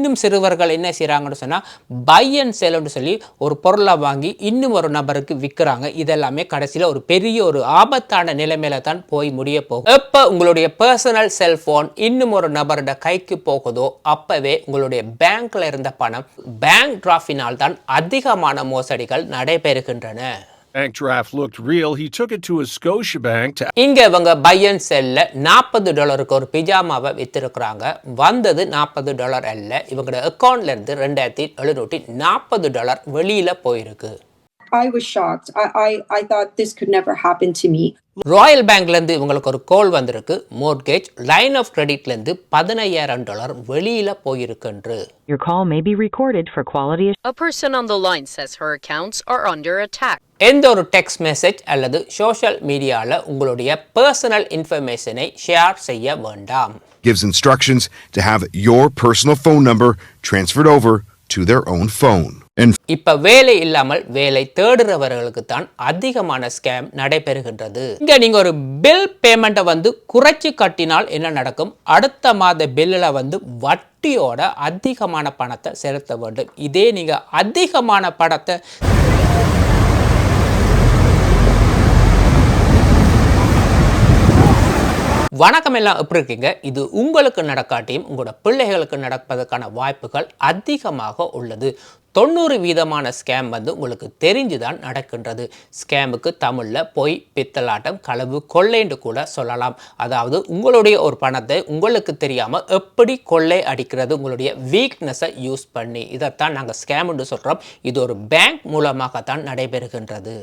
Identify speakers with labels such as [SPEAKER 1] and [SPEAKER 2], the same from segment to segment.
[SPEAKER 1] இன்னும் சிறுவர்கள் என்ன செய்கிறாங்கன்னு சொன்னால் பை அண்ட் செல்னு சொல்லி ஒரு பொருளை வாங்கி இன்னும் ஒரு நபருக்கு விற்கிறாங்க. இதெல்லாமே கடைசியில் ஒரு பெரிய ஒரு ஆபத்தான நிலைமையில தான் போய் முடிய போகும் எப்போ உங்களுடைய பர்சனல் செல்ஃபோன் இன்னும் ஒரு நபரோட கைக்கு போகுதோ அப்போவே உங்களுடைய பேங்க்ல இருந்த பணம் பேங்க் டிராஃபினால் தான் அதிகமான மோசடிகள் நடைபெறுகின்றன.
[SPEAKER 2] Bank draft looked real. He took it to a Scotiabank to
[SPEAKER 1] இங்க இவங்க பை அண்ட் செல்ல நாற்பது டாலருக்கு ஒரு பிஜாமாவை வித்திருக்கிறாங்க. வந்தது நாற்பது டாலர் அல்ல. இவங்களோட அக்கௌண்ட்ல இருந்து ரெண்டாயிரத்தி எழுநூற்றி நாற்பது டாலர் வெளியில போயிருக்கு.
[SPEAKER 3] I was shocked. I, I, I thought this could never happen to me.
[SPEAKER 1] Royal பேங்க்ல இருந்து இவங்களுக்கு ஒரு கோல் வந்திருக்கு மோர்கேஜ் லைன் ஆஃப் கிரெடிட்ல இருந்து பதினையாயிரம் டாலர் வெளியில போயிருக்குன்று
[SPEAKER 4] Your call may be recorded for quality
[SPEAKER 5] A person on the line says her accounts are under attack.
[SPEAKER 1] எந்த ஒரு டெக்ஸ்ட் மெசேஜ் அல்லது சோஷியல் மீடியாவில் உங்களுடைய பர்சனல் இன்ஃபர்மேஷனை ஷேர் செய்ய வேண்டாம்
[SPEAKER 6] gives instructions to have your personal phone number transferred over to their own phone.
[SPEAKER 1] இப்ப வேலை இல்லாமல் வேலை தேடுறவர்களுக்கு தான் அதிகமான ஸ்கேம் நடைபெறுகின்றது. இங்க நீங்க ஒரு பில் பேமெண்ட்டை வந்து குறைச்சி கட்டினால் என்ன நடக்கும்? அடுத்த மாத பில்லில் வந்து வட்டியோட அதிகமான பணத்தை செலுத்த வேண்டும். இதே நீங்க அதிகமான பணத்தை வணக்கம் எல்லாம் எப்படி இருக்கீங்க? இது உங்களுக்கு நடக்காட்டியும் உங்களோட பிள்ளைகளுக்கு நடப்பதற்கான வாய்ப்புகள் அதிகமாக உள்ளது. தொண்ணூறு வீதமான ஸ்கேம் வந்து உங்களுக்கு தெரிஞ்சு தான் நடக்கின்றது ஸ்கேமுக்கு தமிழில் பொய் பித்தலாட்டம் களவு கொள்ளைன்னு கூட சொல்லலாம். அதாவது உங்களுடைய ஒரு பணத்தை உங்களுக்கு தெரியாமல் எப்படி கொள்ளை அடிக்கிறது உங்களுடைய வீக்னஸை யூஸ் பண்ணி. இதைத்தான் நாங்கள் ஸ்கேம்னு சொல்கிறோம் இது ஒரு பேங்க் மூலமாகத்தான் நடைபெறுகின்றது.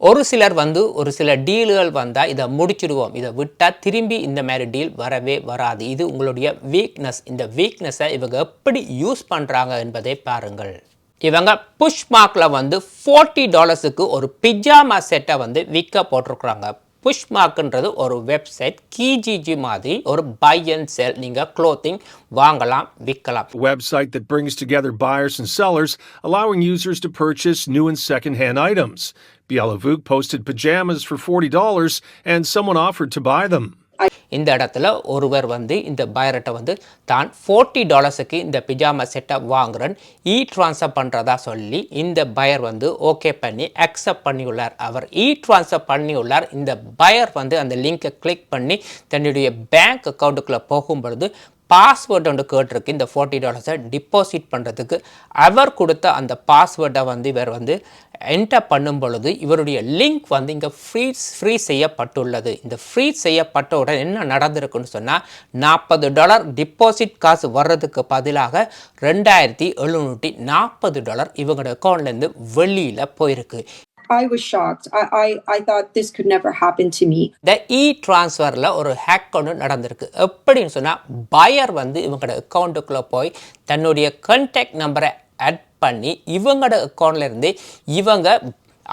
[SPEAKER 1] ஒரு சிலர் வந்து ஒரு சில டீல்கள் வந்தால் இதை முடிச்சிடுவோம். இதை விட்டால் திரும்பி இந்த மாதிரி டீல் வரவே வராது. இது உங்களுடைய வீக்னஸ் இந்த வீக்னஸை இவங்க எப்படி யூஸ் பண்ணுறாங்க என்பதை பாருங்கள். இவங்க புஷ் மார்க்கில் வந்து ஃபோர்ட்டி டாலர்ஸுக்கு ஒரு பிஜாமா செட்டை வந்து விற்க போட்டிருக்கிறாங்க புஷ் மார்க்ன்றது ஒரு வெப்சைட் கிஜிஜி மாதிரி ஒரு பை அண்ட் செல் நீங்கள் க்ளோத்திங் வாங்கலாம் விற்கலாம்
[SPEAKER 2] a website that brings together buyers and sellers, allowing users to purchase new and second hand items. Bielavuk posted pajamas for $40 and someone offered to buy them.
[SPEAKER 1] இந்த இடத்துல ஒருவர் வந்து இந்த பயர்கிட்ட வந்து தான் ஃபோர்ட்டி டாலர்ஸுக்கு இந்த பிஜாமா செட்டை வாங்குறேன். E இ ட்ரான்ஸ்ஃபர் பண்ணுறதா சொல்லி இந்த பயர் வந்து ஓகே பண்ணி அக்செப்ட் பண்ணியுள்ளார். அவர் e இ ட்ரான்ஸ்ஃபர் பண்ணியுள்ளார். இந்த பயர் வந்து அந்த லிங்கை கிளிக் பண்ணி தன்னுடைய பேங்க் அக்கௌண்ட்டுக்குள்ளே போகும்பொழுது பாஸ்வேர்டு ஒன்று கேட்டிருக்கு. இந்த ஃபோர்ட்டி டாலர்ஸை டிபாசிட் பண்ணுறதுக்கு அவர் கொடுத்த அந்த பாஸ்வேர்டை வந்து இவர் வந்து என்டர் பண்ணும் பொழுது இவருடைய லிங்க் வந்து இங்கே ஃப்ரீ ஃப்ரீ செய்யப்பட்டுள்ளது. இந்த ஃப்ரீ செய்யப்பட்ட உடனே என்ன நடந்திருக்குன்னு சொன்னால் நாற்பது டாலர் டிபாசிட் காசு வர்றதுக்கு பதிலாக ரெண்டாயிரத்தி எழுநூற்றி நாற்பது டாலர் இவங்களோட அக்கௌண்ட்லேருந்து வெளியில் போயிருக்கு.
[SPEAKER 3] I was shocked. I, I, I thought this could never happen to me.
[SPEAKER 1] இந்த இ ட்ரான்ஸ்ஃபரில் ஒரு ஹேக் ஒன்று நடந்திருக்கு எப்படின்னு சொன்னால் பயர் வந்து இவங்களோட அக்கௌண்ட்டுக்குள்ளே போய் தன்னுடைய கான்டாக்ட் நம்பரை ஆட் பண்ணி இவங்களோட அக்கௌண்ட்ல இருந்து இவங்க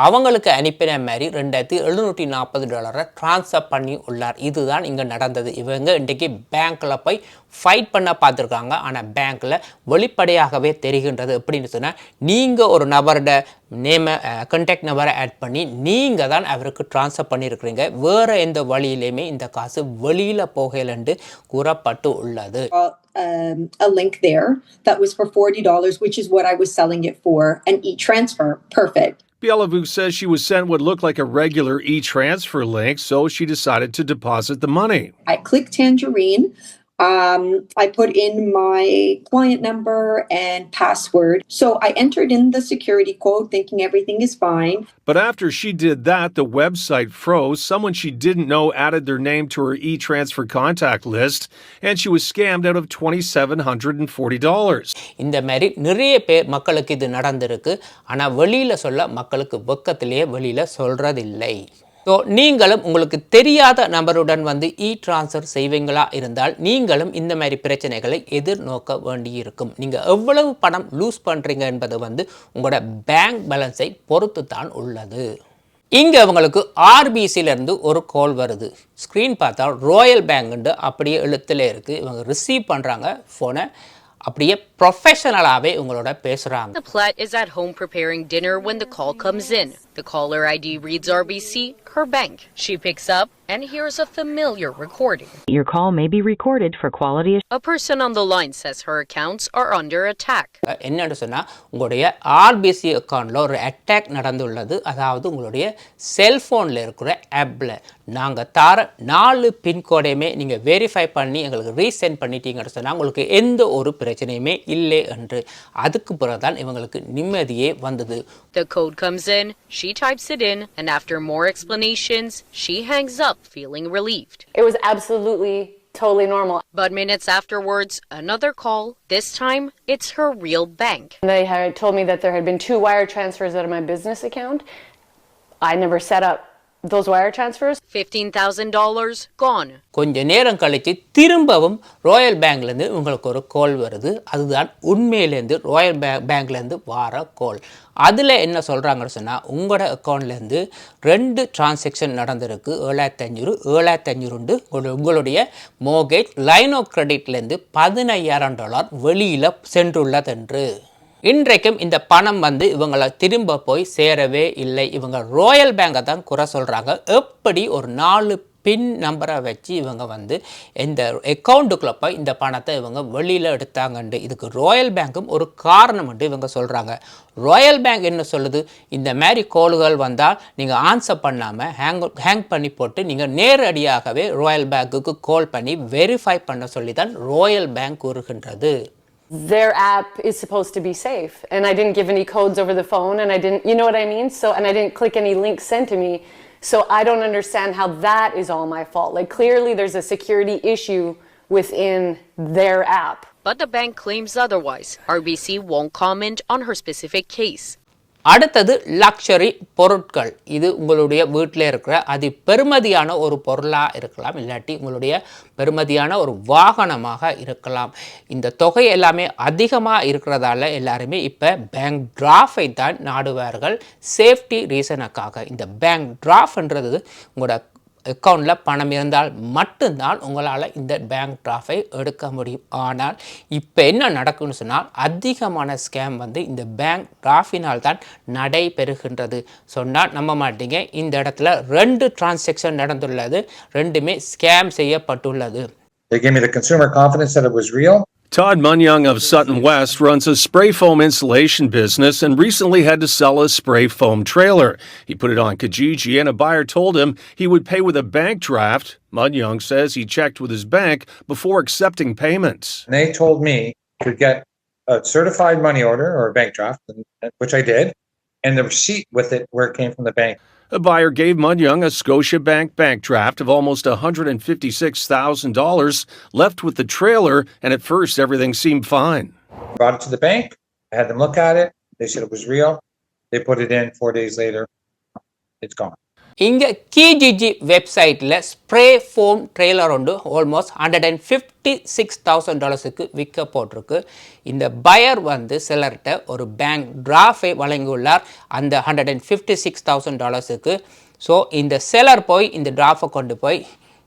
[SPEAKER 1] அவங்களுக்கு அனுப்பின மாதிரி ரெண்டாயிரத்தி எழுநூற்றி நாற்பது டாலரை ட்ரான்ஸ்ஃபர் பண்ணி உள்ளார். இதுதான் இங்கே நடந்தது. இவங்க இன்றைக்கி பேங்க்கில் போய் ஃபைட் பண்ண பார்த்துருக்காங்க. ஆனால் பேங்க்கில் வெளிப்படையாகவே தெரிகின்றது எப்படின்னு சொன்னால் நீங்கள் ஒரு நபரோட நேமை கண்டாக்ட் நம்பரை ஆட் பண்ணி நீங்கள் தான் அவருக்கு ட்ரான்ஸ்ஃபர் பண்ணியிருக்கிறீங்க வேறு எந்த வழியிலையுமே இந்த காசு வெளியில் போகலன்று கூறப்பட்டு உள்ளது.
[SPEAKER 3] Uh, um, a link there that was for $40, which is what I was selling it for, an e transfer. Perfect.
[SPEAKER 2] Bielavuk says she was sent what looked like a regular e transfer link, so she decided to deposit the money.
[SPEAKER 3] I clicked Tangerine. Um, I put in my client number and password. So I entered in the security code thinking everything is fine.
[SPEAKER 2] But after she did that, the website froze. Someone she didn't know added their name to her e transfer contact list, and she was scammed out of $2,740.
[SPEAKER 1] இந்த மாதிரி நிறைய பேர் மக்களுக்கு இது நடந்திருக்கு ஆனால் வெளியில் சொல்ல மக்களுக்கு வெக்கத்திலேயே வெளியில் சொல்கிறதில்லை ஸோ நீங்களும் உங்களுக்கு தெரியாத நபருடன் வந்து இ ட்ரான்ஸ்ஃபர் செய்வீங்களா இருந்தால் நீங்களும் இந்த மாதிரி பிரச்சனைகளை எதிர்நோக்க வேண்டியிருக்கும். நீங்கள் எவ்வளவு பணம் லூஸ் பண்ணுறீங்க என்பது வந்து உங்களோட பேங்க் பேலன்ஸை பொறுத்து தான் உள்ளது. இங்கே அவங்களுக்கு ஆர்பிசியிலேருந்து ஒரு கால் வருது. ஸ்க்ரீன் பார்த்தா ராயல் பேங்குண்டு அப்படியே எழுத்துல இருக்குது இவங்க ரிசீவ் பண்ணுறாங்க ஃபோனை அப்படியே ப்ரொஃபஷனலாகவே உங்களோட பேசுகிறாங்க
[SPEAKER 5] The plat is at home preparing dinner when the call comes in. The caller ID reads RBC, her bank. She picks up and hears a familiar recording.
[SPEAKER 4] Your call may be recorded for quality
[SPEAKER 5] A person on the line says her accounts are under attack.
[SPEAKER 1] என்னன்னு சொன்னால் உங்களுடைய RBC அக்கௌண்ட்டில் ஒரு attack நடந்துள்ளது அதாவது உங்களுடைய செல்ஃபோனில் இருக்கிற ஆப்பில் நாங்கள் தர நாலு பின்கோடையுமே நீங்கள் வெரிஃபை பண்ணி எங்களுக்கு ரீசெண்ட் பண்ணிட்டீங்கன்னு சொன்னால் உங்களுக்கு எந்த ஒரு பிரச்சனையுமே இல்லை என்று அதுக்கு பிறகு தான் இவங்களுக்கு நிம்மதியே வந்தது
[SPEAKER 5] The code comes in, she types it in, and after more explanations, she hangs up feeling relieved.
[SPEAKER 7] It was absolutely totally normal.
[SPEAKER 5] But minutes afterwards, another call. This time, it's her real bank.
[SPEAKER 7] They had told me that there had been two wire transfers out of my business account. I never set up those wire transfers.
[SPEAKER 5] $15,000 gone.
[SPEAKER 1] கொஞ்ச நேரம் கழித்து திரும்பவும் Royal பேங்க்லேருந்து உங்களுக்கு ஒரு கால் வருது. அதுதான் உண்மையிலேருந்து Royal பே பேங்க்லேருந்து வார கால் அதில் என்ன சொல்கிறாங்கன்னு சொன்னால் உங்களோட அக்கௌண்ட்லேருந்து ரெண்டு டிரான்சாக்ஷன் நடந்திருக்கு. ஏழாயிரத்தி அஞ்சூறு ஏழாயிரத்தி அஞ்சூறுண்டு உங்களுடைய மோகேஜ் லைன் ஆஃப் கிரெடிட்லேருந்து பதினையாயிரம் டாலர் வெளியில் சென்றுள்ளதென்று இன்றைக்கும் இந்த பணம் வந்து இவங்களை திரும்ப போய் சேரவே இல்லை. இவங்க ராயல் பேங்கை தான் குறை சொல்கிறாங்க எப்படி ஒரு நாலு பின் நம்பரை வச்சு இவங்க வந்து இந்த அக்கௌண்ட்டுக்குள்ளே போய் இந்த பணத்தை இவங்க வெளியில் எடுத்தாங்கண்டு இதுக்கு ராயல் பேங்க்கும் ஒரு காரணம்ண்டு இவங்க சொல்கிறாங்க ராயல் பேங்க் என்ன சொல்லுது? இந்த மாதிரி கோல்கள் வந்தால் நீங்கள் ஆன்சர் பண்ணாமல் ஹேங் ஹேங் பண்ணி போட்டு நீங்கள் நேரடியாகவே ராயல் பேங்க்குக்கு கால் பண்ணி வெரிஃபை பண்ண சொல்லி தான் ராயல் பேங்க் கூறுகின்றது.
[SPEAKER 7] Their app is supposed to be safe, and I didn't give any codes over the phone, and I didn't, you know what I mean? So, and I didn't click any links sent to me. So, I don't understand how that is all my fault. Like, clearly, there's a security issue within their app.
[SPEAKER 5] But the bank claims otherwise. RBC won't comment on her specific case.
[SPEAKER 1] அடுத்தது luxury பொருட்கள். இது உங்களுடைய வீட்டில் இருக்கிற அதி பெருமதியான ஒரு பொருளாக இருக்கலாம் இல்லாட்டி உங்களுடைய பெருமதியான ஒரு வாகனமாக இருக்கலாம். இந்த தொகை எல்லாமே அதிகமாக இருக்கிறதால எல்லாருமே இப்போ பேங்க் டிராஃபை தான் நாடுவார்கள். சேஃப்டி ரீசனுக்காக இந்த பேங்க் டிராஃப்ன்றது உங்களோட அக்கௌண்ட்டில் பணம் இருந்தால் மட்டும்தான் உங்களால் இந்த பேங்க் டிராஃபை எடுக்க முடியும். ஆனால் இப்போ என்ன நடக்கும்னு சொன்னால் அதிகமான ஸ்கேம் வந்து இந்த பேங்க் டிராஃபினால் தான் நடைபெறுகின்றது. சொன்னால் நம்ப மாட்டீங்க. இந்த இடத்துல ரெண்டு டிரான்சாக்ஷன் நடந்துள்ளது. ரெண்டுமே ஸ்கேம் செய்யப்பட்டுள்ளது.
[SPEAKER 8] They gave me the consumer confidence that it was real.
[SPEAKER 2] Todd Munyoung of Sutton West runs a spray foam insulation business and recently had to sell a spray foam trailer. He put it on Kijiji and a buyer told him he would pay with a bank draft. Munyoung says he checked with his bank before accepting payments.
[SPEAKER 8] They told me to get a certified money order or a bank draft, which I did, and the receipt with it where it came from the bank.
[SPEAKER 2] A buyer gave Munyoung a Scotiabank bank bank draft of almost $156,000 left with the trailer, and at first everything seemed fine.
[SPEAKER 8] Brought it to the bank. I had them look at it. They said it was real. They put it in four days later. It's gone.
[SPEAKER 1] இங்கே Kijiji வெப்சைட்டில் spray foam trailer ஒன்று almost hundred and fifty six thousand டாலர்ஸுக்கு விற்க போட்டிருக்கு. இந்த buyer வந்து சிலர்கிட்ட ஒரு bank டிராஃபை வழங்கியுள்ளார். அந்த hundred and fifty six thousand டாலர்ஸுக்கு so இந்த செலர் போய் இந்த டிராஃபை கொண்டு போய்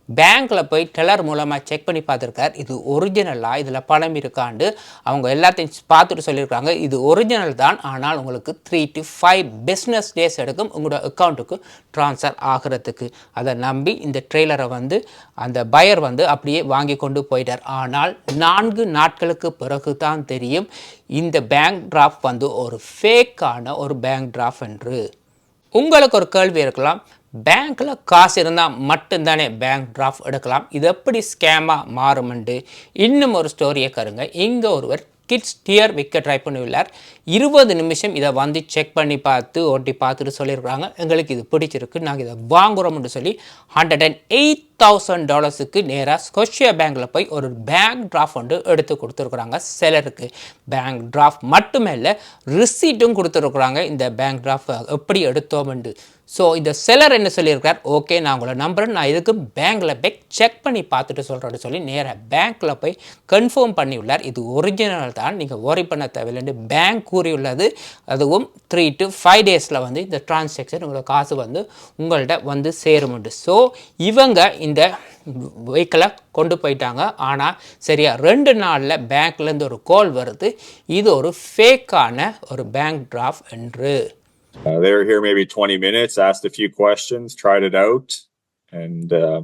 [SPEAKER 1] பேங்க்கில் போய் டெலர் மூலமாக செக் பண்ணி பார்த்துருக்கார். இது ஒரிஜினலாக இதில் பணம் இருக்காண்டு? அவங்க எல்லாத்தையும் பார்த்துட்டு சொல்லியிருக்காங்க. இது ஒரிஜினல் தான். ஆனால் உங்களுக்கு three to five business days எடுக்கும். உங்களோட அக்கௌண்ட்டுக்கு ட்ரான்ஸ்ஃபர் ஆகிறதுக்கு. அதை நம்பி இந்த ட்ரெய்லரை வந்து அந்த பயர் வந்து அப்படியே வாங்கி கொண்டு போயிட்டார். ஆனால் நான்கு நாட்களுக்கு பிறகு தான் தெரியும் இந்த பேங்க் டிராஃப்ட் வந்து ஒரு ஃபேக்கான ஒரு பேங்க் டிராஃப்ட் என்று. உங்களுக்கு ஒரு கேள்வி இருக்கலாம். பேங்க்கில் காசு இருந்தால் மட்டும்தானே பேங்க் டிராஃப்ட் எடுக்கலாம். இது எப்படி ஸ்கேமாக மாறுமெண்டு இன்னும் ஒரு ஸ்டோரியை கருங்க. இங்கே ஒருவர் கிட்ஸ் டியர் விற்க ட்ரை பண்ணியுள்ளார். இருபது நிமிஷம் இதை வந்து செக் பண்ணி பார்த்து ஓட்டி பார்த்துட்டு சொல்லியிருக்கிறாங்க. எங்களுக்கு இது பிடிச்சிருக்கு. நாங்கள் இதை வாங்குகிறோம்னு சொல்லி ஹண்ட்ரட் அண்ட் எயிட் தௌசண்ட் டாலர்ஸுக்கு நேராக ஸ்கொஷியா பேங்க்கில் போய் ஒரு பேங்க் டிராஃப்ட் வந்து எடுத்து கொடுத்துருக்குறாங்க. சிலருக்கு பேங்க் டிராஃப்ட் மட்டுமே இல்லை ரிசீட்டும் கொடுத்துருக்குறாங்க. இந்த பேங்க் டிராஃப்ட் எப்படி எடுத்தோம்ண்டு ஸோ இந்த செலர் என்ன சொல்லியிருக்கார்? ஓகே நான் உங்களை நம்புறேன். நான் இதுக்கு பேங்க்கில் போய் செக் பண்ணி பார்த்துட்டு சொல்கிறேன்னு சொல்லி நேராக பேங்க்கில் போய் கன்ஃபார்ம் பண்ணியுள்ளார். இது ஒரிஜினல் தான். நீங்கள் worry பண்ண தேவையில்லைன்னு பேங்க் கூறியுள்ளது. அதுவும் த்ரீ டு ஃபைவ் டேஸில் வந்து இந்த டிரான்சாக்ஷன் உங்களோட காசு வந்து உங்கள்கிட்ட வந்து சேருமுண்டு ஸோ இவங்க இந்த வெஹிக்கிளை கொண்டு போயிட்டாங்க ஆனால் சரியா ரெண்டு நாளில் பேங்க்லேருந்து ஒரு கால் வருது இது ஒரு ஃபேக்கான ஒரு பேங்க் டிராஃப்ட் என்று
[SPEAKER 9] Uh, they were here maybe 20 minutes, asked a few questions, tried it out, and uh,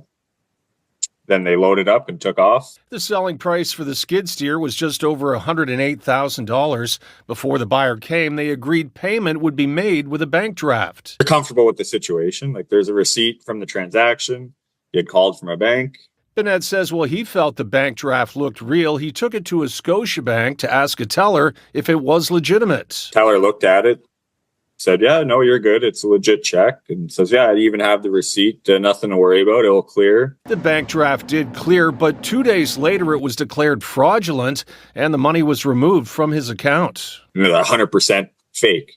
[SPEAKER 9] then they loaded up and took off.
[SPEAKER 2] The selling price for the skid steer was just over $108,000. Before the buyer came, they agreed payment would be made with a bank draft.
[SPEAKER 9] They're comfortable with the situation. Like there's a receipt from the transaction. He had called from a bank.
[SPEAKER 2] Bennett says while he felt the bank draft looked real, he took it to a Scotiabank to ask a teller if it was legitimate.
[SPEAKER 9] Teller looked at it, said, "Yeah, no, you're good. It's a legit check." And says, "Yeah, I even have the receipt. Uh, nothing to worry about. It'll clear."
[SPEAKER 2] The bank draft did clear, but two days later it was declared fraudulent and the money was removed from his account.
[SPEAKER 9] 100% fake.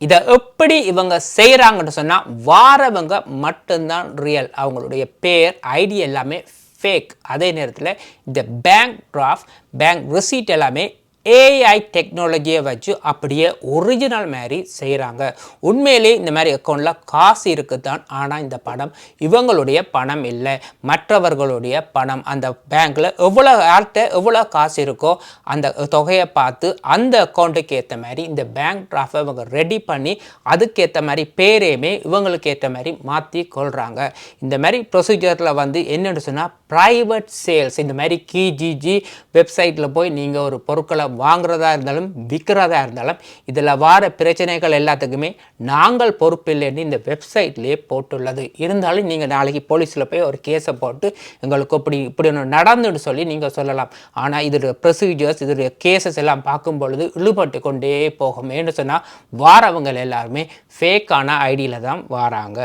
[SPEAKER 1] இதை எப்படி இவங்க செய்கிறாங்கன்னு சொன்னால் வாரவங்க மட்டும்தான் real அவங்களுடைய பேர் ID எல்லாமே fake அதே நேரத்தில் இந்த பேங்க் ட்ராஃப்ட் பேங்க் ரிசீட் எல்லாமே ஏஐ டெக்னாலஜியை வச்சு அப்படியே ஒரிஜினல் மாதிரி செய்கிறாங்க உண்மையிலே இந்த மாதிரி அக்கௌண்ட்டில் காசு இருக்குது தான் ஆனால் இந்த பணம் இவங்களுடைய பணம் இல்லை. மற்றவர்களுடைய பணம் அந்த பேங்க்கில் எவ்வளோ யார்கிட்ட எவ்வளோ காசு இருக்கோ அந்த தொகையை பார்த்து அந்த அக்கௌண்ட்டுக்கு ஏற்ற மாதிரி இந்த பேங்க் ட்ராஃபை இவங்க ரெடி பண்ணி அதுக்கேற்ற மாதிரி பேரையுமே இவங்களுக்கு ஏற்ற மாதிரி மாற்றி கொள்கிறாங்க இந்த மாதிரி ப்ரொசீஜரில் வந்து என்னென்னு சொன்னால் ப்ரைவேட் சேல்ஸ் இந்த மாதிரி கிஜிஜி வெப்சைட்டில் போய் நீங்கள் ஒரு பொருட்களை வாங்குறதா இருந்தாலும் விற்கிறதா இருந்தாலும் இதில் வர பிரச்சனைகள் எல்லாத்துக்குமே நாங்கள் பொறுப்பில்லைன்னு இந்த வெப்சைட்லேயே போட்டுள்ளது. இருந்தாலும் நீங்கள் நாளைக்கு போலீஸில் போய் ஒரு கேஸை போட்டு எங்களுக்கு இப்படி இப்படி ஒன்று நடந்துன்னு சொல்லி நீங்கள் சொல்லலாம். ஆனால் இதோடைய ப்ரொசீஜர்ஸ் இதோடைய கேசஸ் எல்லாம் பார்க்கும் பொழுது இழுபட்டு கொண்டே போகும் ஏன்னு சொன்னால் வாரவங்க எல்லாருமே ஃபேக்கான ஐடியில் தான் வாராங்க.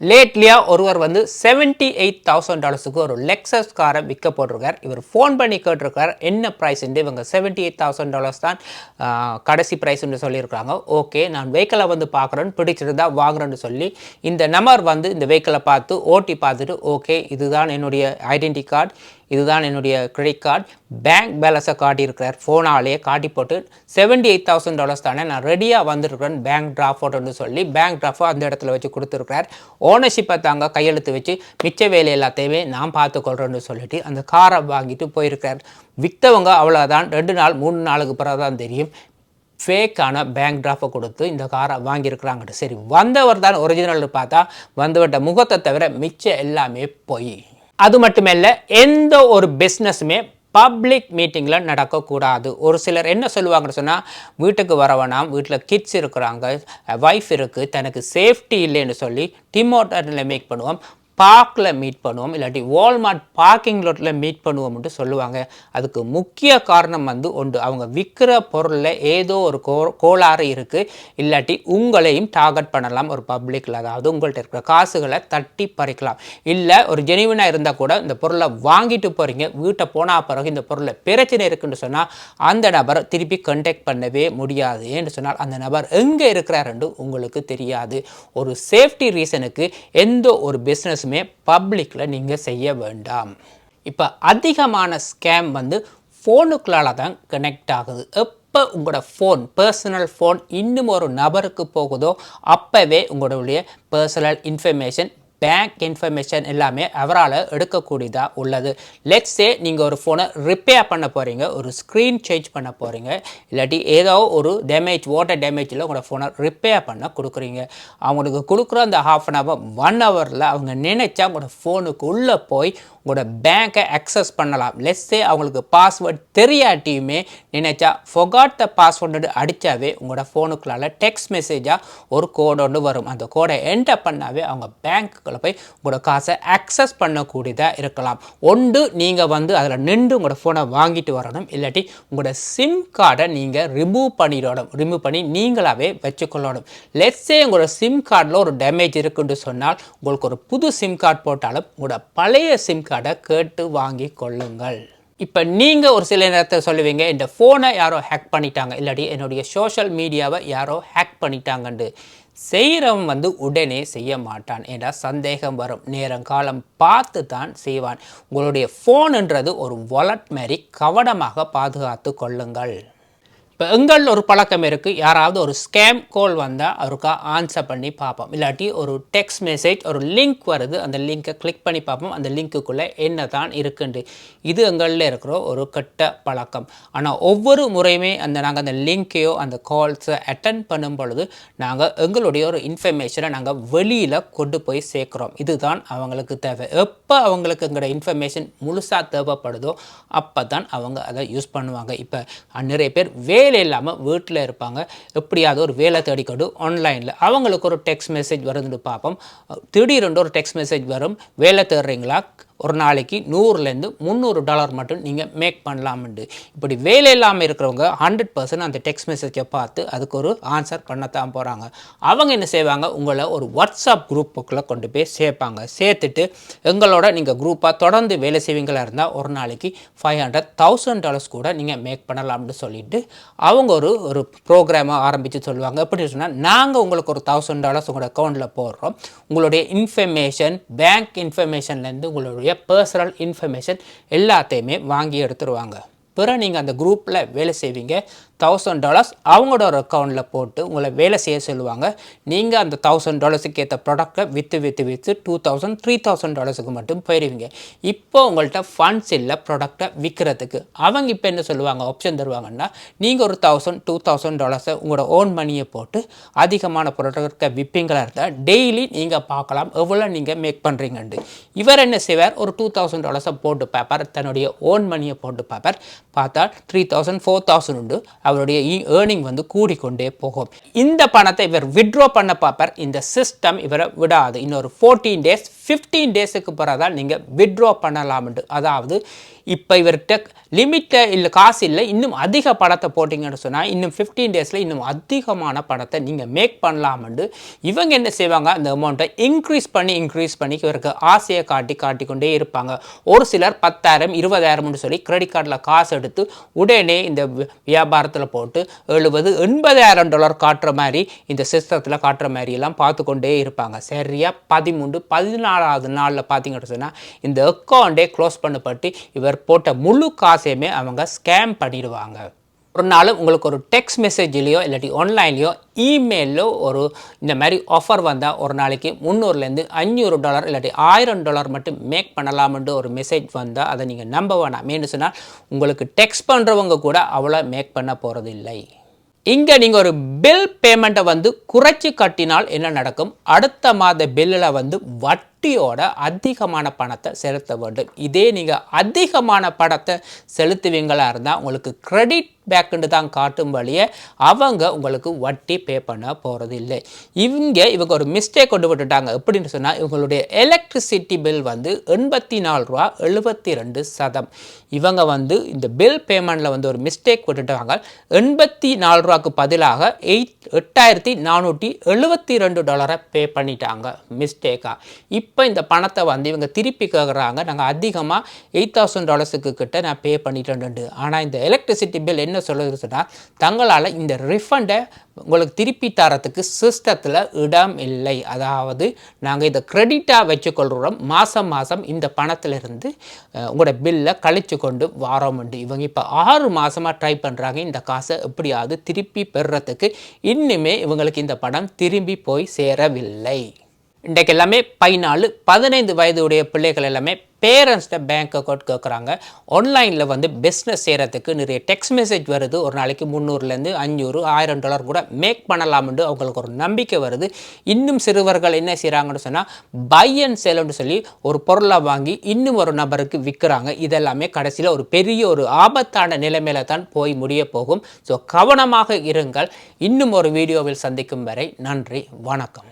[SPEAKER 1] லேட்லியாக ஒருவர் வந்து செவன்ட்டி எயிட் தௌசண்ட் டாலர்ஸுக்கு ஒரு லெக்ஸஸ் காரை விற்க போட்டிருக்கார் இவர் ஃபோன் பண்ணி கேட்டிருக்கார் என்ன ப்ரைஸ்ன்ட்டு இவங்க செவன்ட்டி எயிட் தௌசண்ட் டாலர்ஸ் தான் கடைசி ப்ரைஸ்ன்னு சொல்லியிருக்காங்க ஓகே நான் வெஹிக்கிளை வந்து பார்க்குறேன்னு பிடிச்சிருந்தா வாங்குறேன்னு சொல்லி இந்த நம்பர் வந்து இந்த வெஹிக்கிளை பார்த்து ஓட்டி பார்த்துட்டு ஓகே இதுதான் என்னுடைய ஐடென்டி கார்டு இதுதான் என்னுடைய கிரெடிட் கார்டு பேங்க் பேலன்ஸை காட்டியிருக்கிறார். ஃபோனாலேயே காட்டி போட்டு செவன்டி எயிட் தௌசண்ட் டாலர்ஸ் தானே நான் ரெடியாக வந்திருக்கிறேன் பேங்க் டிராஃப்ட்னு சொல்லி பேங்க் ட்ராஃபோ அந்த இடத்துல வச்சு கொடுத்துருக்கிறார். ஓனர்ஷிப்பை தாங்க கையெழுத்து வச்சு மிச்ச வேலை எல்லாத்தையுமே நான் பார்த்துக்கொள்கிறேன்னு சொல்லிட்டு அந்த காரை வாங்கிட்டு போயிருக்கிறார். விற்றவங்க அவ்வளோதான் ரெண்டு நாள் மூணு நாளுக்கு பிறகு தான் தெரியும். ஃபேக்கான பேங்க் டிராஃபை கொடுத்து இந்த காரை வாங்கியிருக்கிறாங்கட்டு. சரி வந்தவர் தான் ஒரிஜினல் பார்த்தா வந்தவர்கிட்ட முகத்தை தவிர மிச்சம் எல்லாமே பொய். அது மட்டுமல்ல எந்த ஒரு பிஸ்னஸுமே பப்ளிக் மீட்டிங்கில் நடக்கக்கூடாது. ஒரு சிலர் என்ன சொல்லுவாங்கன்னு சொன்னால் வீட்டுக்கு வரவனாம் வீட்டில் கிட்ஸ் இருக்கிறாங்க ஒய்ஃப் இருக்குது தனக்கு சேஃப்டி இல்லைன்னு சொல்லி டிமோட்டரில் மேக் பண்ணுவோம். பார்க்கில் மீட் பண்ணுவோம். இல்லாட்டி வால்மார்ட் பார்க்கிங் லாட்டில் மீட் பண்ணுவோம்ட்டு சொல்லுவாங்க. அதுக்கு முக்கிய காரணம் வந்து உண்டு அவங்க விற்கிற பொருளில் ஏதோ ஒரு கோ கோளாறு இருக்குது இல்லாட்டி உங்களையும் டார்கெட் பண்ணலாம். ஒரு பப்ளிக்கில் அதாவது உங்கள்கிட்ட இருக்கிற காசுகளை தட்டி பறிக்கலாம். இல்லை ஒரு ஜெனிவனாக இருந்தால் கூட இந்த பொருளை வாங்கிட்டு போகிறீங்க வீட்டை போனால் பிறகு இந்த பொருளில் பிரச்சனை இருக்குன்னு சொன்னால் அந்த நபரை திருப்பி கண்டெக்ட் பண்ணவே முடியாது ஏன்னு சொன்னால் அந்த நபர் எங்கே இருக்கிறாருன்னு உங்களுக்கு தெரியாது. ஒரு சேஃப்டி ரீசனுக்கு எந்த ஒரு பிஸ்னஸ் பிஸ்னஸுமே பப்ளிக்கில் நீங்கள் செய்ய வேண்டாம். இப்போ அதிகமான ஸ்கேம் வந்து ஃபோனுக்குள்ளால தான் கனெக்ட் ஆகுது. எப்போ உங்களோட ஃபோன் பர்சனல் ஃபோன் இன்னும் ஒரு நபருக்கு போகுதோ அப்போவே உங்களுடைய பர்சனல் இன்ஃபர்மேஷன் பேங்க் இன்ஃபர்மேஷன் எல்லாமே அவரால் எடுக்கக்கூடியதாக உள்ளது. லெட்ஸே நீங்கள் ஒரு ஃபோனை ரிப்பேர் பண்ண போகிறீங்க ஒரு ஸ்க்ரீன் சேஞ்ச் பண்ண போகிறீங்க இல்லாட்டி ஏதோ ஒரு டேமேஜ் வாட்டர் டேமேஜில் உங்களோட ஃபோனை ரிப்பேர் பண்ண கொடுக்குறீங்க. அவங்களுக்கு கொடுக்குற அந்த ஹாஃப் அன் ஹவர் ஒன் ஹவரில் அவங்க நினைச்சா உங்களோட ஃபோனுக்கு உள்ளே போய் உங்களோட பேங்க்கை அக்சஸ் பண்ணலாம். லெஸ்ஸே அவங்களுக்கு பாஸ்வேர்ட் தெரியாட்டியுமே நினைச்சா ஃபொகாட் த பாஸ்வேர்டு அடித்தாவே உங்களோட ஃபோனுக்குள்ளால டெக்ஸ்ட் மெசேஜாக ஒரு கோடு ஒன்று வரும். அந்த கோடை என்டர் பண்ணாவே அவங்க பேங்க் பேங்க்குள்ளே போய் உங்களோட காசை ஆக்சஸ் பண்ணக்கூடியதாக இருக்கலாம். ஒன்று நீங்கள் வந்து அதில் நின்று உங்களோட ஃபோனை வாங்கிட்டு வரணும். இல்லாட்டி உங்களோட சிம் கார்டை நீங்கள் ரிமூவ் பண்ணிடணும். ரிமூவ் பண்ணி நீங்களாகவே வச்சுக்கொள்ளணும். லெட்ஸே உங்களோட சிம் கார்டில் ஒரு டேமேஜ் இருக்குன்னு சொன்னால் உங்களுக்கு ஒரு புது சிம் கார்டு போட்டாலும் உங்களோட பழைய சிம் கார்டை கேட்டு வாங்கி கொள்ளுங்கள். இப்போ நீங்கள் ஒரு சில நேரத்தில் சொல்லுவீங்க இந்த ஃபோனை யாரோ ஹேக் பண்ணிட்டாங்க. இல்லாட்டி என்னுடைய சோஷியல் மீடியாவை யாரோ ஹேக் பண்ணிட்டாங்கன்னு செய்கிறவன் வந்து உடனே செய்ய மாட்டான் ஏன்னா சந்தேகம் வரும். நேரம் காலம் பார்த்து தான் செய்வான். உங்களுடைய ஃபோனுன்றது ஒரு வாலெட் மாரி கவனமாக பாதுகாத்து கொள்ளுங்கள். இப்போ எங்கள் ஒரு பழக்கம் இருக்குது யாராவது ஒரு ஸ்கேம் கால் வந்தால் அவருக்கா ஆன்சர் பண்ணி பார்ப்போம். இல்லாட்டி ஒரு டெக்ஸ்ட் மெசேஜ் ஒரு லிங்க் வருது அந்த லிங்க்கை கிளிக் பண்ணி பார்ப்போம். அந்த லிங்க்குக்குள்ளே என்ன தான் இருக்குண்டு இது எங்களில் இருக்கிற ஒரு கெட்ட பழக்கம். ஆனால் ஒவ்வொரு முறையுமே அந்த நாங்கள் அந்த லிங்க்கையோ அந்த கால்ஸை அட்டன் பண்ணும் பொழுது நாங்கள் எங்களுடைய ஒரு இன்ஃபர்மேஷனை நாங்கள் வெளியில் கொண்டு போய் சேர்க்குறோம். இதுதான் அவங்களுக்கு தேவை. எப்போ அவங்களுக்கு எங்களோட இன்ஃபர்மேஷன் முழுசாக தேவைப்படுதோ அப்போ தான் அவங்க அதை யூஸ் பண்ணுவாங்க. இப்போ நிறைய பேர் வே வேலை இல்லாமல் வீட்டில் இருப்பாங்க. எப்படியாவது ஒரு வேலை தேடிக்கொண்டு ஆன்லைனில் அவங்களுக்கு ஒரு டெக்ஸ்ட் மெசேஜ் வருதுன்னு பார்ப்போம். திடீரென்று ஒரு டெக்ஸ்ட் மெசேஜ் வரும். வேலை தேடுறீங்களா? ஒரு நாளைக்கு நூறுலேருந்து முந்நூறு டாலர் மட்டும் நீங்கள் மேக் பண்ணலாம்ண்டு இப்படி வேலை இல்லாமல் இருக்கிறவங்க ஹண்ட்ரட் பர்சன்ட் அந்த டெக்ஸ்ட் மெசேஜை பார்த்து அதுக்கு ஒரு ஆன்சர் பண்ணத்தான் போகிறாங்க அவங்க என்ன செய்வாங்க? உங்களை ஒரு வாட்ஸ்அப் குரூப்புக்குள்ளே கொண்டு போய் சேர்ப்பாங்க. சேர்த்துட்டு எங்களோட நீங்கள் குரூப்பாக தொடர்ந்து வேலை செய்வீங்களா இருந்தால் ஒரு நாளைக்கு ஃபைவ் ஹண்ட்ரட் தௌசண்ட் டாலர்ஸ் கூட நீங்கள் மேக் பண்ணலாம்னு சொல்லிட்டு அவங்க ஒரு ஒரு ப்ரோக்ராமை ஆரம்பித்து சொல்லுவாங்க. எப்படி சொன்னால் நாங்கள் உங்களுக்கு ஒரு தௌசண்ட் டாலர்ஸ் உங்களோட அக்கௌண்ட்டில் போடுறோம். உங்களுடைய இன்ஃபர்மேஷன் பேங்க் இன்ஃபர்மேஷன்லேருந்து உங்களுடைய பர்சனல் இன்ஃபர்மேஷன் எல்லாத்தையுமே வாங்கி எடுத்துருவாங்க. பிற நீங்கள் அந்த குரூப்பில் வேலை செய்வீங்க. தௌசண்ட் டாலர்ஸ் அவங்களோட ஒரு அக்கௌண்ட்டில் போட்டு உங்களை வேலை செய்ய சொல்லுவாங்க. நீங்கள் அந்த தௌசண்ட் டாலர்ஸுக்கு ஏற்ற ப்ராடக்ட்டை விற்று விற்று விற்று டூ தௌசண்ட் த்ரீ தௌசண்ட் டாலர்ஸுக்கு மட்டும் போயிடுவீங்க. இப்போ உங்கள்கிட்ட ஃபண்ட்ஸ் இல்லை ப்ராடக்ட்டை விற்கிறதுக்கு அவங்க இப்போ என்ன சொல்லுவாங்க? ஆப்ஷன் தருவாங்கன்னா நீங்கள் ஒரு தௌசண்ட் டூ தௌசண்ட் டாலர்ஸை உங்களோட ஓன் மணியை போட்டு அதிகமான ப்ராடக்ட்டை விற்பீங்களா இருந்தால் டெய்லி நீங்கள் பார்க்கலாம். எவ்வளோ நீங்கள் மேக் பண்ணுறீங்கன்ட்டு இவர் என்ன செய்வார்? ஒரு டூ தௌசண்ட் டாலர்ஸை போட்டு பார்ப்பார். தன்னுடைய ஓன் மணியை போட்டு பார்ப்பார். பார்த்தா த்ரீ தௌசண்ட் ஃபோர் தௌசண்ட் உண்டு. அவருடைய e-, ஏர்னிங் வந்து கூடிக்கொண்டே போகும். இந்த பணத்தை இவர் விட்ரோ பண்ண பார்ப்பார். இந்த சிஸ்டம் இவரை விடாது. இன்னொரு ஃபோர்டீன் டேஸ் ஃபிஃப்டீன் டேஸுக்கு பிறகு தான் நீங்கள் விட்ரா பண்ணலாம்ண்டு. அதாவது இப்போ இவர்கிட்ட லிமிட்டை இல்லை காசு இல்லை இன்னும் அதிக படத்தை போட்டிங்கன்னு சொன்னால் இன்னும் ஃபிஃப்டீன் டேஸில் இன்னும் அதிகமான படத்தை நீங்கள் மேக் பண்ணலாம்னு இவங்க என்ன செய்வாங்க? அந்த அமௌண்ட்டை இன்க்ரீஸ் பண்ணி இன்க்ரீஸ் பண்ணி இவருக்கு ஆசையை காட்டி காட்டிக்கொண்டே இருப்பாங்க. ஒரு சிலர் பத்தாயிரம் இருபதாயிரம்னு சொல்லி கிரெடிட் கார்டில் காசு எடுத்து உடனே இந்த வியாபாரத்தில் போட்டு எழுபது எண்பதாயிரம் டாலர் காட்டுற மாதிரி இந்த சிஸ்டத்தில் காட்டுற மாதிரியெல்லாம் பார்த்து கொண்டே இருப்பாங்க. சரியாக பதிமூன்று பதினாலாவது நாளில் பார்த்தீங்கன்னு சொன்னால் இந்த அக்கௌண்ட்டே க்ளோஸ் பண்ணப்பட்டு இவர் போட்ட முழு காசையுமே அவங்க ஸ்கேம் பண்ணிடுவாங்க. ஒரு நாள் உங்களுக்கு ஒரு டெக்ஸ்ட் மெசேஜ்லேயோ இல்லாட்டி ஆன்லைன்லேயோ இமெயிலோ ஒரு இந்த மாதிரி ஆஃபர் வந்தால் ஒரு நாளைக்கு முந்நூறுலேருந்து அஞ்சூறு டாலர் இல்லாட்டி ஆயிரம் டாலர் மட்டும் மேக் பண்ணலாம்னு ஒரு மெசேஜ் வந்தால் அதை நீங்கள் நம்ப வேணாம். ஏன்னு சொன்னால் உங்களுக்கு டெக்ஸ்ட் பண்ணுறவங்க கூட அவ்வளோ மேக் பண்ண போகிறது இல்லை. இங்கே நீங்கள் ஒரு பில் பேமெண்ட்டை வந்து குறைச்சி கட்டினால் என்ன நடக்கும்? அடுத்த மாத பில்லில் வந்து வட்டியோட அதிகமான பணத்தை செலுத்த வேண்டும். இதே நீங்கள் அதிகமான பணத்தை செலுத்துவீங்களா இருந்தால் உங்களுக்கு கிரெடிட் பேக்குன்னு தான் காட்டும் வழியே அவங்க உங்களுக்கு வட்டி பே பண்ண போகிறது இல்லை இவங்க இவங்க ஒரு மிஸ்டேக் கொண்டு விட்டுட்டாங்க. எப்படின்னு சொன்னால் இவங்களுடைய எலக்ட்ரிசிட்டி பில் வந்து எண்பத்தி நாலு ரூபா எழுபத்தி ரெண்டு சதம். இவங்க வந்து இந்த பில் பேமெண்ட்டில் வந்து ஒரு மிஸ்டேக் விட்டுட்டாங்க. எண்பத்தி நாலு ரூபாக்கு பதிலாக எயிட் எட்டாயிரத்தி நானூற்றி எழுபத்தி ரெண்டு டாலரை பே பண்ணிட்டாங்க. மிஸ்டேக்காக இப்போ இப்போ இந்த பணத்தை வந்து இவங்க திருப்பி கேட்குறாங்க நாங்கள் அதிகமாக எயிட் தௌசண்ட் டாலர்ஸுக்கு கிட்ட நான் பே பண்ணிட்டேன்ட்டு ஆனால் இந்த எலக்ட்ரிசிட்டி பில் என்ன சொல்லுது சொன்னால் தங்களால் இந்த ரிஃபண்டை உங்களுக்கு திருப்பி தரத்துக்கு சிஸ்டத்தில் இடம் இல்லை. அதாவது நாங்கள் இதை கிரெடிட்டாக வச்சுக்கொள்கிறோம் மாதம் மாதம் இந்த பணத்திலிருந்து உங்களோட பில்லை கழித்து கொண்டு வாரோம்ண்டு இவங்க இப்போ ஆறு மாதமாக ட்ரை பண்ணுறாங்க இந்த காசை எப்படியாவது திருப்பி பெறுறதுக்கு இன்னுமே இவங்களுக்கு இந்த பணம் திரும்பி போய் சேரவில்லை. இன்றைக்கு எல்லாமே பதினாலு பதினைந்து வயதுடைய பிள்ளைகள் எல்லாமே பேரண்ட்ஸ்கிட்ட பேங்க் அக்கௌண்ட் கேட்குறாங்க ஆன்லைனில் வந்து பிஸ்னஸ் செய்கிறதுக்கு நிறைய டெக்ஸ்ட் மெசேஜ் வருது. ஒரு நாளைக்கு முந்நூறுலேருந்து அஞ்சூறு ஆயிரம் டாலர் கூட மேக் பண்ணலாம்னு அவங்களுக்கு ஒரு நம்பிக்கை வருது. இன்னும் சிறுவர்கள் என்ன செய்கிறாங்கன்னு சொன்னால் பை அண்ட் சேல்னு சொல்லி ஒரு பொருளை வாங்கி இன்னும் ஒரு நபருக்கு விற்கிறாங்க. இதெல்லாமே கடைசியில் ஒரு பெரிய ஒரு ஆபத்தான நிலைமையில தான் போய் முடிய போகும். ஸோ கவனமாக இருங்கள். இன்னும் ஒரு வீடியோவில் சந்திக்கும் வரை நன்றி வணக்கம்.